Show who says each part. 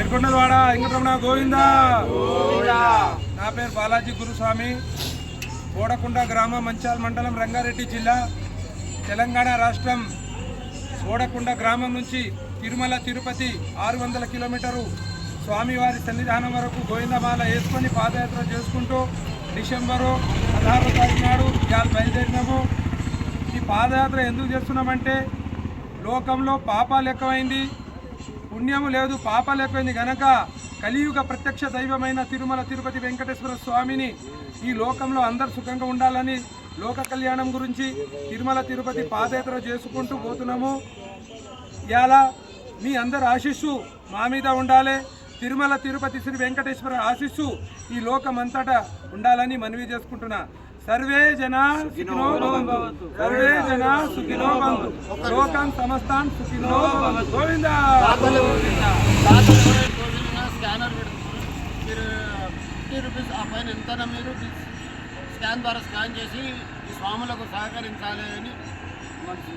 Speaker 1: ఎడుకొండలవాడ వెంకటరమణ గోవిందా. నా పేరు బాలాజీ గురుస్వామి. బోడకుండ గ్రామం మంచాల్ మండలం రంగారెడ్డి జిల్లా తెలంగాణ రాష్ట్రం. బోడకుండ గ్రామం నుంచి తిరుమల తిరుపతి ఆరు వందల కిలోమీటరు స్వామివారి సన్నిధానం వరకు గోవిందమాల వేసుకొని పాదయాత్ర చేసుకుంటూ డిసెంబరు పదహారో తారీఖు నాడు ఇవాళ బయలుదేరినాము. ఈ పాదయాత్ర ఎందుకు చేస్తున్నామంటే లోకంలో పాపాలు ఎక్కువైంది. పుణ్యము లేదు పాప లేకపోయింది గనక కలియుగ ప్రత్యక్ష దైవమైన తిరుమల తిరుపతి వెంకటేశ్వర స్వామిని ఈ లోకంలో అందరు సుఖంగా ఉండాలని లోక కళ్యాణం గురించి తిరుమల తిరుపతి పాదయాత్ర చేసుకుంటూ పోతున్నాము. ఇలా మీ అందరి ఆశీస్సు మా మీద ఉండాలి. తిరుమల తిరుపతి శ్రీ వెంకటేశ్వర ఆశీస్సు ఈ లోకమంతటా ఉండాలని మనవి చేసుకుంటున్నా. సర్వే జనా సుఖినో సర్వే జనా సుఖినో లోకం సమస్తాన్ సుఖినో గోవిందా! గోవిందా
Speaker 2: స్కానర్ పెడుతున్నారు. మీరు ఫిఫ్టీ రూపీస్ ఆ పైన ఎంతైనా మీరు స్కాన్ ద్వారా స్కాన్ చేసి స్వాములకు సహకరించాలి అని మనసు